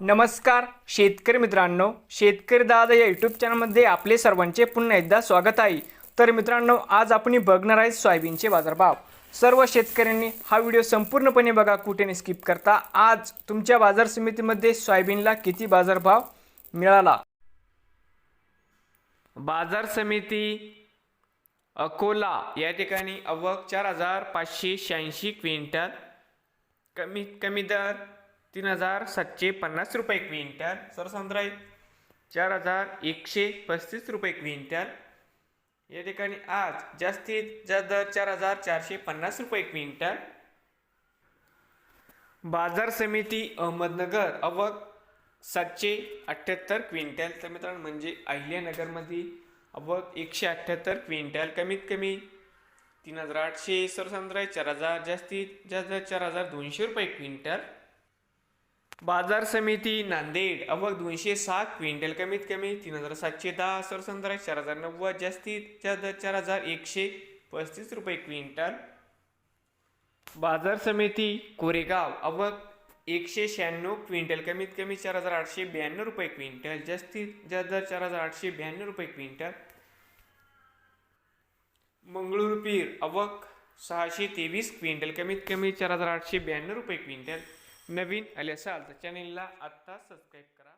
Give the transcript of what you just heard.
नमस्कार शेतकरी मित्रांनो शेतकरी दादा या यूट्यूब चॅनलमध्ये आपले सर्वांचे पुन्हा एकदा स्वागत आहे. तर मित्रांनो आज आपण बघणार आहे सोयाबीनचे बाजारभाव. सर्व शेतकऱ्यांनी हा व्हिडिओ संपूर्णपणे बघा कुठे स्किप करता. आज तुमच्या बाजार समितीमध्ये सोयाबीनला किती बाजारभाव मिळाला? बाजार समिती अकोला या ठिकाणी अवक चार हजार पाचशे शहाऐंशी क्विंटल. कमीत कमी दर तीन हजार सातशे पन्नास रुपये क्विंटल. सरसंद्राई चार हजार एकशे पस्तीस रुपये क्विंटल. या ठिकाणी आज जास्तीत जास्त दर चार हजार चारशे पन्नास रुपये क्विंटल. बाजार समिती अहमदनगर अवक सातशे अठ्ठ्याहत्तर क्विंटल. तर मित्रांनो म्हणजे अहिल्यानगरमध्ये अवक एकशे अठ्ठ्याहत्तर क्विंटल. कमीत कमी तीन हजार आठशे सरसंद्राय चार हजार जास्तीत जास्त चार हजार दोनशे रुपये क्विंटल. बाजार समिती नांदेड अवक दोनशे सात क्विंटल कमीत कमी तीन हजार सातशे दहा सरसंद्राय चार हजार नव्वद जास्तीत जास्त चार हजार एकशे पस्तीस रुपये क्विंटल. बाजार समिती कोरेगाव अवक एकशे शहाण्णव क्विंटल कमीत कमी चार हजार आठशे ब्याण्णव रुपये क्विंटल जास्तीत जास्त दर चार हजार आठशे ब्याण्णव रुपये क्विंटल. मंगळूर पीर अवक सहाशे तेवीस क्विंटल कमीत कमी चार हजार आठशे ब्याण्णव रुपये क्विंटल. नवीन आले असाल तर चॅनेलला आत्ता सबस्क्राईब करा.